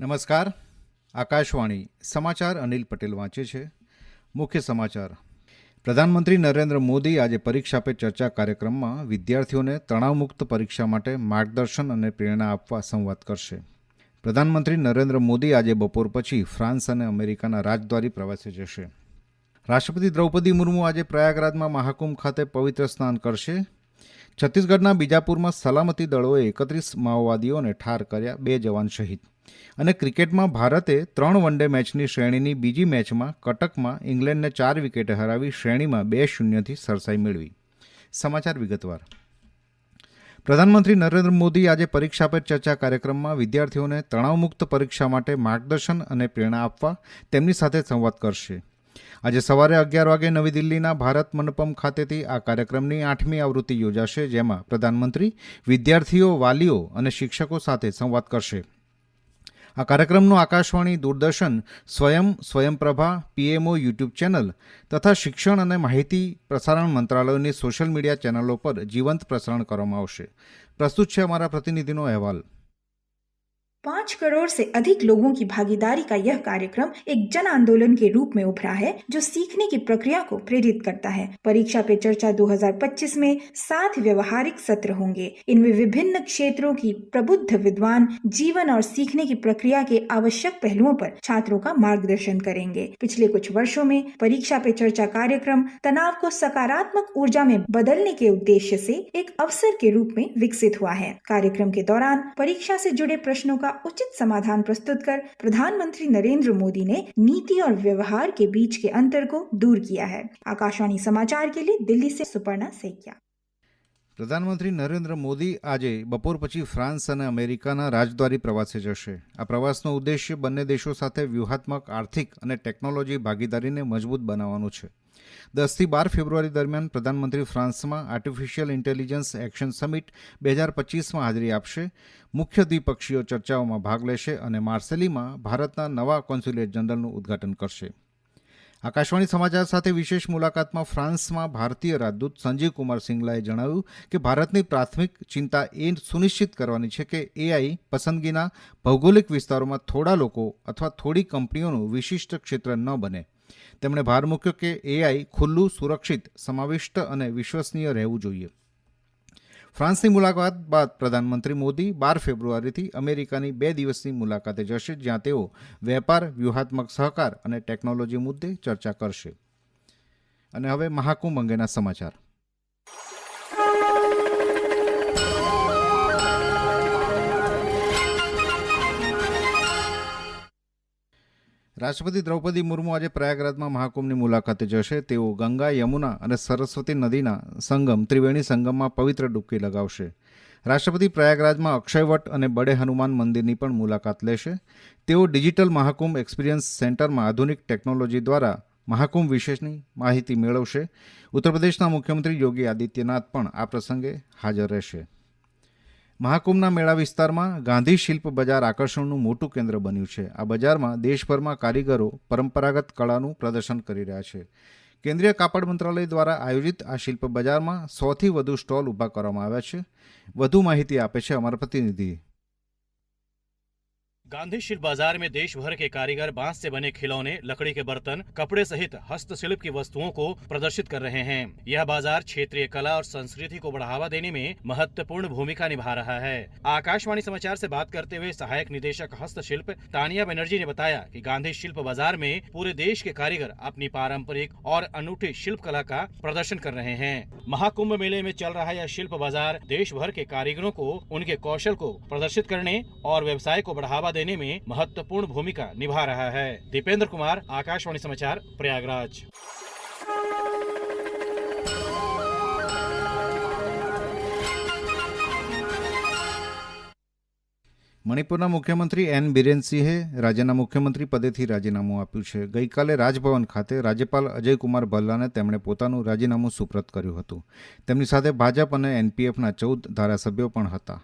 નમસ્કાર. આકાશવાણી સમાચાર અનિલ પટેલ વાંચે છે. મુખ્ય સમાચાર. પ્રધાનમંત્રી નરેન્દ્ર મોદી આજે પરીક્ષા પે ચર્ચા કાર્યક્રમમાં વિદ્યાર્થીઓને તણાવમુક્ત પરીક્ષા માટે માર્ગદર્શન અને પ્રેરણા આપવા સંવાદ કરશે. પ્રધાનમંત્રી નરેન્દ્ર મોદી આજે બપોર પછી ફ્રાન્સ અને અમેરિકાના રાજદ્વારી પ્રવાસે જશે. રાષ્ટ્રપતિ દ્રૌપદી મુર્મુ આજે પ્રયાગરાજમાં મહાકુંભ ખાતે પવિત્ર સ્નાન કરશે. છત્તીસગઢના બીજાપુરમાં સલામતી દળોએ એકત્રીસ માઓવાદીઓને ઠાર કર્યા બે જવાન શહીદ. અને ક્રિકેટમાં ભારતે ત્રણ વન ડે મેચની શ્રેણીની બીજી મેચમાં કટકમાં ઇંગ્લેન્ડને ચાર વિકેટે હરાવી શ્રેણીમાં બે શૂન્યથી સરસાઈ મેળવી. સમાચાર વિગતવાર. પ્રધાનમંત્રી નરેન્દ્ર મોદી આજે પરીક્ષા પર ચર્ચા કાર્યક્રમમાં વિદ્યાર્થીઓને તણાવમુક્ત પરીક્ષા માટે માર્ગદર્શન અને પ્રેરણા આપવા તેમની સાથે સંવાદ કરશે. આજે સવારે અગિયાર વાગે નવી દિલ્હીના ભારત મંડપમ ખાતેથી આ કાર્યક્રમની આઠમી આવૃત્તિ યોજાશે, જેમાં પ્રધાનમંત્રી વિદ્યાર્થીઓ, વાલીઓ અને શિક્ષકો સાથે સંવાદ કરશે. આ કાર્યક્રમનું આકાશવાણી દૂરદર્શન, સ્વયં, સ્વયંપ્રભા, પીએમઓ યુટ્યુબ ચેનલ તથા શિક્ષણ અને માહિતી પ્રસારણ મંત્રાલયોની સોશિયલ મીડિયા ચેનલો પર જીવંત પ્રસારણ કરવામાં આવશે. પ્રસ્તુત છે અમારા પ્રતિનિધિનો અહેવાલ. पाँच करोड़ से अधिक लोगों की भागीदारी का यह कार्यक्रम एक जन आंदोलन के रूप में उभरा है, जो सीखने की प्रक्रिया को प्रेरित करता है। परीक्षा पे चर्चा 2025 में सात व्यवहारिक सत्र होंगे। इनमें विभिन्न क्षेत्रों की प्रबुद्ध विद्वान जीवन और सीखने की प्रक्रिया के आवश्यक पहलुओं पर छात्रों का मार्गदर्शन करेंगे। पिछले कुछ वर्षो में परीक्षा पे चर्चा कार्यक्रम तनाव को सकारात्मक ऊर्जा में बदलने के उद्देश्य से एक अवसर के रूप में विकसित हुआ है। कार्यक्रम के दौरान परीक्षा से जुड़े प्रश्नों का उचित समाधान प्रस्तुत कर प्रधानमंत्री नरेंद्र मोदी ने नीति और व्यवहार के बीच के अंतर को दूर किया है आकाशवाणी समाचार के लिए दिल्ली से सुपर्णा सैकिया પ્રધાનમંત્રી નરેન્દ્ર મોદી આજે બપોર પછી ફ્રાન્સ અને અમેરિકાના રાજદ્વારી પ્રવાસે જશે આ પ્રવાસનો ઉદ્દેશ્ય બંને દેશો સાથે વ્યૂહાત્મક આર્થિક અને ટેકનોલોજી ભાગીદારીને મજબૂત બનાવવાનું છે દસથી બાર ફેબ્રુઆરી દરમિયાન પ્રધાનમંત્રી ફ્રાન્સમાં આર્ટિફિશિયલ ઇન્ટેલિજન્સ એક્શન સમિટ બે હજાર પચીસમાં હાજરી આપશે. મુખ્ય દ્વિપક્ષીય ચર્ચાઓમાં ભાગ લેશે અને માર્સેલીમાં ભારતના નવા કોન્સ્યુલેટ જનરલનું ઉદ્ઘાટન કરશે. આકાશવાણી સમાચાર સાથે વિશેષ મુલાકાતમાં ફ્રાન્સમાં ભારતીય રાજદૂત સંજીવ કુમાર સિંગલાએ જણાવ્યું કે ભારતની પ્રાથમિક ચિંતા એ સુનિશ્ચિત કરવાની છે કે એઆઈ પસંદગીના ભૌગોલિક વિસ્તારોમાં થોડા લોકો અથવા થોડી કંપનીઓનું વિશિષ્ટ ક્ષેત્ર ન બને. તેમણે ભાર મૂક્યો કે એઆઈ ખુલ્લું, સુરક્ષિત, સમાવિષ્ટ અને વિશ્વસનીય રહેવું જોઈએ. ફ્રાન્સની મુલાકાત બાદ પ્રધાનમંત્રી મોદી બાર ફેબ્રુઆરીથી અમેરિકાની બે દિવસની મુલાકાતે જશે, જ્યાં તેઓ વેપાર, વ્યૂહાત્મક સહકાર અને ટેકનોલોજી મુદ્દે ચર્ચા કરશે. અને હવે મહાકુંભ અંગેના સમાચાર. રાષ્ટ્રપતિ દ્રૌપદી મુર્મુ આજે પ્રયાગરાજમાં મહાકુંભની મુલાકાતે જશે. તેઓ ગંગા, યમુના અને સરસ્વતી નદીના સંગમ, ત્રિવેણી સંગમમાં પવિત્ર ડૂબકી લગાવશે. રાષ્ટ્રપતિ પ્રયાગરાજમાં અક્ષયવટ અને બડે હનુમાન મંદિરની પણ મુલાકાત લેશે. તેઓ ડિજિટલ મહાકુંભ એક્સપિરિયન્સ સેન્ટરમાં આધુનિક ટેકનોલોજી દ્વારા મહાકુંભ વિશેષની માહિતી મેળવશે. ઉત્તર પ્રદેશના મુખ્યમંત્રી યોગી આદિત્યનાથ પણ આ પ્રસંગે હાજર રહેશે. મહાકુંભના મેળા વિસ્તારમાં ગાંધી શિલ્પ બજાર આકર્ષણનું મોટું કેન્દ્ર બન્યું છે. આ બજારમાં દેશભરમાં કારીગરો પરંપરાગત કળાનું પ્રદર્શન કરી રહ્યા છે. કેન્દ્રીય કાપડ મંત્રાલય દ્વારા આયોજિત આ શિલ્પ બજારમાં સોથી વધુ સ્ટોલ ઊભા કરવામાં આવ્યા છે. વધુ માહિતી આપે છે અમારા પ્રતિનિધિ गांधी शिल्प बाज़ार में देश भर के कारीगर बाँस से बने खिलौने, लकड़ी के बर्तन, कपड़े सहित हस्तशिल्प की वस्तुओं को प्रदर्शित कर रहे हैं। यह बाज़ार क्षेत्रीय कला और संस्कृति को बढ़ावा देने में महत्वपूर्ण भूमिका निभा रहा है। आकाशवाणी समाचार से बात करते हुए सहायक निदेशक हस्तशिल्प तानिया बनर्जी ने बताया कि गांधी शिल्प बाज़ार में पूरे देश के कारीगर अपनी पारंपरिक और अनूठी शिल्प कला का प्रदर्शन कर रहे हैं। महाकुंभ मेले में चल रहा यह शिल्प बाज़ार देश भर के कारीगरों को, उनके कौशल को प्रदर्शित करने और व्यवसाय को बढ़ावा देने में महत्वपूर्ण भूमिका निभा रहा है दीपेंद्र कुमार आकाशवाणी समाचार प्रयागराज મણિપુરના મુખ્યમંત્રી એન બિરેનસિંહે રાજ્યના મુખ્યમંત્રી પદેથી રાજીનામું આપ્યું છે ગઈકાલે રાજભવન ખાતે રાજ્યપાલ અજયકુમાર ભલ્લાને તેમણે પોતાનું રાજીનામું સુપ્રત કર્યું હતું તેમની સાથે ભાજપ અને એનપીએફના ચૌદ ધારાસભ્યો પણ હતા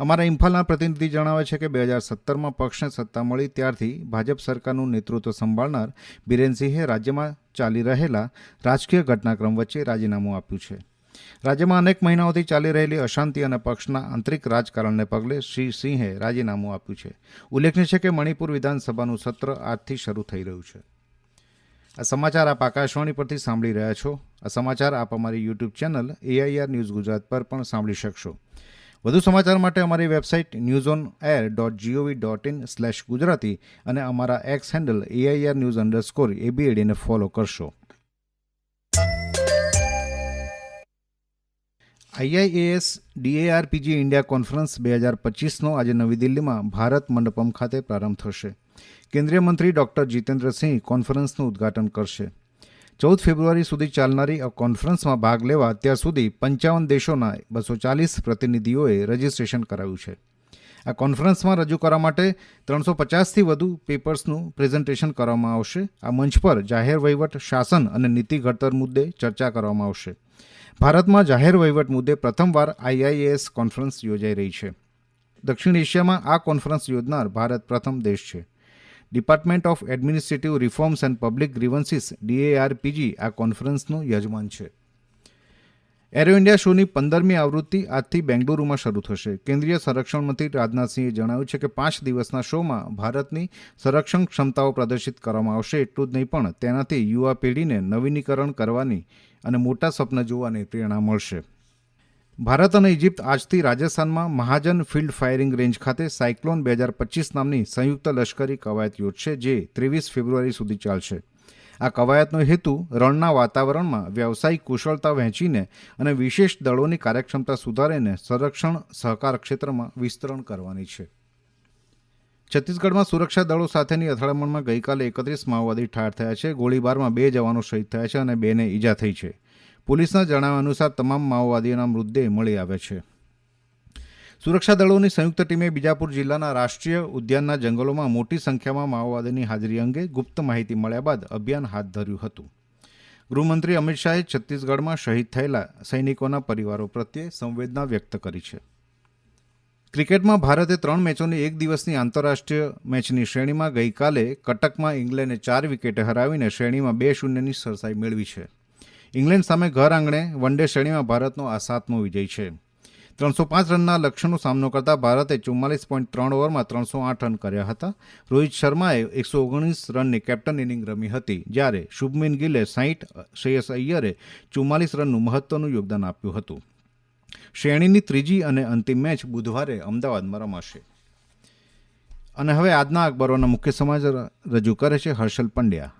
અમારા ઇમ્ફાલના પ્રતિનિધિ જણાવે છે કે બે હજાર સત્તરમાં પક્ષને સત્તા મળી ત્યારથી ભાજપ સરકારનું નેતૃત્વ સંભાળનાર બિરેનસિંહે રાજ્યમાં ચાલી રહેલા રાજકીય ઘટનાક્રમ વચ્ચે રાજીનામું આપ્યું છે. રાજ્યમાં અનેક મહિનાઓથી ચાલી રહેલી અશાંતિ અને પક્ષના આંતરિક રાજકારણને પગલે શ્રી સિંહે રાજીનામું આપ્યું છે. ઉલ્લેખનીય છે કે મણિપુર વિધાનસભાનું સત્ર આજથી શરૂ થઈ રહ્યું છે. આ સમાચાર આપ આકાશવાણી પરથી સાંભળી રહ્યા છો. આ સમાચાર આપ અમારી YouTube channel AIR news Gujarat પર પણ સાંભળી શકશો. વધુ સમાચાર માટે અમારી website news on air dot GOV dot in slash Gujarati અને અમારા X handle AIR news underscore એબીએડીને follow કરશો આઈઆઈએએસ ડીએઆરપીજી ઇન્ડિયા કોન્ફરન્સ બે હજાર પચીસનો આજે નવી દિલ્હીમાં ભારત મંડપમ ખાતે પ્રારંભ થશે. કેન્દ્રીય મંત્રી ડોક્ટર જીતેન્દ્રસિંહ કોન્ફરન્સનું ઉદ્ઘાટન કરશે. ચૌદ ફેબ્રુઆરી સુધી ચાલનારી આ કોન્ફરન્સમાં ભાગ લેવા અત્યાર સુધી પંચાવન દેશોના બસો ચાલીસ પ્રતિનિધિઓએ રજીસ્ટ્રેશન કરાવ્યું છે. આ કોન્ફરન્સમાં રજૂ કરવા માટે ત્રણસો પચાસથી વધુ પેપર્સનું પ્રેઝન્ટેશન કરવામાં આવશે. આ મંચ પર જાહેર વહીવટ, શાસન અને નીતિ ઘડતર મુદ્દે ચર્ચા કરવામાં આવશે. ભારતમાં જાહેર વહીવટ મુદ્દે પ્રથમવાર આઈઆઈએસ કોન્ફરન્સ યોજાઈ રહી છે. દક્ષિણ એશિયામાં આ કોન્ફરન્સ યોજનાર ભારત પ્રથમ દેશ છે. Department of administrative reforms and public grievances DARPG આ કોન્ફરન્સનું યજમાન છે. એરો ઇન્ડિયા શોની પંદરમી આવૃત્તિ આજથી બેંગલુરુમાં શરૂ થશે. કેન્દ્રીય સંરક્ષણ મંત્રી રાજનાથસિંહે જણાવ્યું છે કે પાંચ દિવસના શોમાં ભારતની સંરક્ષણ ક્ષમતાઓ પ્રદર્શિત કરવામાં આવશે એટલું જ નહીં, પણ તેનાથી યુવા પેઢીને નવીનીકરણ કરવાની અને મોટા સ્વપ્ન જોવાની પ્રેરણા મળશે. ભારત અને ઇજિપ્ત આજથી રાજસ્થાનમાં મહાજન ફિલ્ડ ફાયરિંગ રેન્જ ખાતે સાયક્લોન બે હજાર પચીસ નામની સંયુક્ત લશ્કરી કવાયત યોજશે, જે ત્રેવીસ ફેબ્રુઆરી સુધી ચાલશે. આ કવાયતનો હેતુ રણના વાતાવરણમાં વ્યવસાયિક કુશળતા વહેંચીને અને વિશેષ દળોની કાર્યક્ષમતા સુધારીને સંરક્ષણ સહકાર ક્ષેત્રમાં વિસ્તરણ કરવાની છે. છત્તીસગઢમાં સુરક્ષા દળો સાથેની અથડામણમાં ગઈકાલે એકત્રીસ માઓવાદી ઠાર થયા છે. ગોળીબારમાં બે જવાનો શહીદ થયા છે અને બેને ઈજા થઈ છે. પોલીસના જણાવ્યા અનુસાર તમામ માઓવાદીઓના મૃતદેહ મળી આવે છે. સુરક્ષા દળોની સંયુક્ત ટીમે બીજાપુર જિલ્લાના રાષ્ટ્રીય ઉદ્યાનના જંગલોમાં મોટી સંખ્યામાં માઓવાદીની હાજરી અંગે ગુપ્ત માહિતી મળ્યા બાદ અભિયાન હાથ ધર્યું હતું. ગૃહમંત્રી અમિત શાહે છત્તીસગઢમાં શહીદ થયેલા સૈનિકોના પરિવારો પ્રત્યે સંવેદના વ્યક્ત કરી છે. ક્રિકેટમાં ભારતે ત્રણ મેચોની એક દિવસની આંતરરાષ્ટ્રીય મેચની શ્રેણીમાં ગઈકાલે કટકમાં ઇંગ્લેન્ડને ચાર વિકેટે હરાવીને શ્રેણીમાં બે શૂન્યની સરસાઈ મેળવી છે. ઇંગ્લેન્ડ સામે ઘર આંગણે વન ડે શ્રેણીમાં ભારતનો આ સાતમો વિજય છે. ત્રણસો પાંચ રનના લક્ષ્યનો સામનો કરતા ભારતે ચુમ્માલીસ પોઈન્ટ ત્રણ ઓવરમાં ત્રણસો આઠ રન કર્યા હતા. રોહિત શર્માએ એકસો ઓગણીસ રનની કેપ્ટન ઇનિંગ રમી હતી, જ્યારે શુભમિન ગિલે સાહીઠ શ્રેયસ અય્યરે ચુમ્માલીસ રનનું મહત્વનું યોગદાન આપ્યું હતું. શ્રેણીની ત્રીજી અને અંતિમ મેચ બુધવારે અમદાવાદમાં રમાશે. અને હવે આજના અખબારોના મુખ્ય સમાચાર રજૂ કરે છે હર્ષલ પંડ્યા.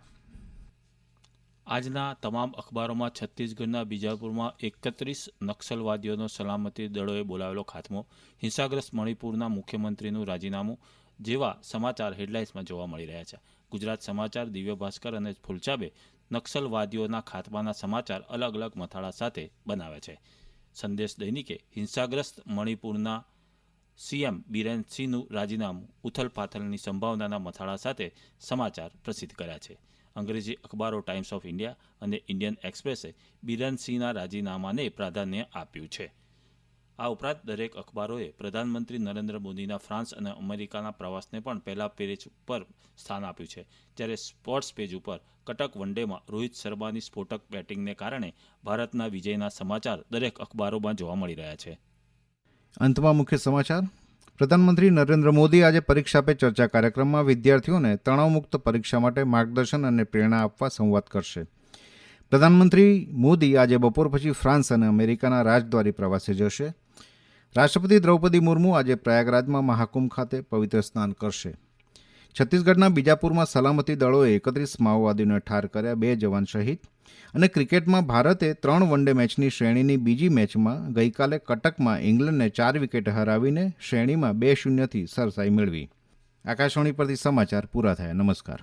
આજના તમામ અખબારોમાં છત્તીસગઢના બીજાપુરમાં એકત્રીસ નક્સલવાદીઓનો સલામતી દળોએ બોલાવેલો ખાત્મો. હિંસાગ્રસ્ત મણિપુરના મુખ્યમંત્રીનું રાજીનામું, જેવા સમાચાર હેડલાઇન્સમાં જોવા મળી રહ્યા છે. ગુજરાત સમાચાર દિવ્ય ભાસ્કર અને ફુલચાબે નક્સલવાદીઓના ખાત્માના સમાચાર અલગ અલગ મથાળા સાથે બનાવે છે. સંદેશ દૈનિકે હિંસાગ્રસ્ત મણિપુરના સીએમ બિરેન સિંહનું રાજીનામું ઉથલપાથલની સંભાવનાના મથાળા સાથે સમાચાર પ્રસિદ્ધ કર્યા છે. અંગ્રેજી અખબારો ટાઈમ્સ ઓફ ઇન્ડિયા અને ઇન્ડિયન એક્સપ્રેસે બિરાનસિંહના રાજીનામાને પ્રાધાન્ય આપ્યું છે. આ ઉપરાંત દરેક અખબારોએ પ્રધાનમંત્રી નરેન્દ્ર મોદીના ફ્રાન્સ અને અમેરિકાના પ્રવાસને પણ પહેલા પેજ પર સ્થાન આપ્યું છે. જ્યારે સ્પોર્ટ્સ પેજ ઉપર કટક વનડેમાં રોહિત શર્માની સ્ફોટક બેટિંગને કારણે ભારતના વિજયના સમાચાર દરેક અખબારોમાં જોવા મળી રહ્યા છે. અંતમાં મુખ્ય સમાચાર. પ્રધાનમંત્રી નરેન્દ્ર મોદી આજે પરીક્ષા પે ચર્ચા કાર્યક્રમમાં વિદ્યાર્થીઓને તણાવમુક્ત પરીક્ષા માટે માર્ગદર્શન અને પ્રેરણા આપવા સંવાદ કરશે. પ્રધાનમંત્રી મોદી આજે બપોર પછી ફ્રાન્સ અને અમેરિકાના રાજદ્વારી પ્રવાસે જશે. રાષ્ટ્રપતિ દ્રૌપદી મુર્મુ આજે પ્રયાગરાજમાં મહાકુંભ ખાતે પવિત્ર સ્નાન કરશે. છત્તીસગઢના બીજાપુરમાં સલામતી દળોએ એકત્રીસ માઓવાદીઓને ઠાર કર્યા, બે જવાન શહીદ. અને ક્રિકેટમાં ભારતે ત્રણ વનડે મેચની શ્રેણીની બીજી મેચમાં ગઈકાલે કટકમાં ઇંગ્લેન્ડને ચાર વિકેટ હરાવીને શ્રેણીમાં બે શૂન્યથી સરસાઈ મેળવી. આકાશવાણી પરથી સમાચાર પૂરા થયા. નમસ્કાર.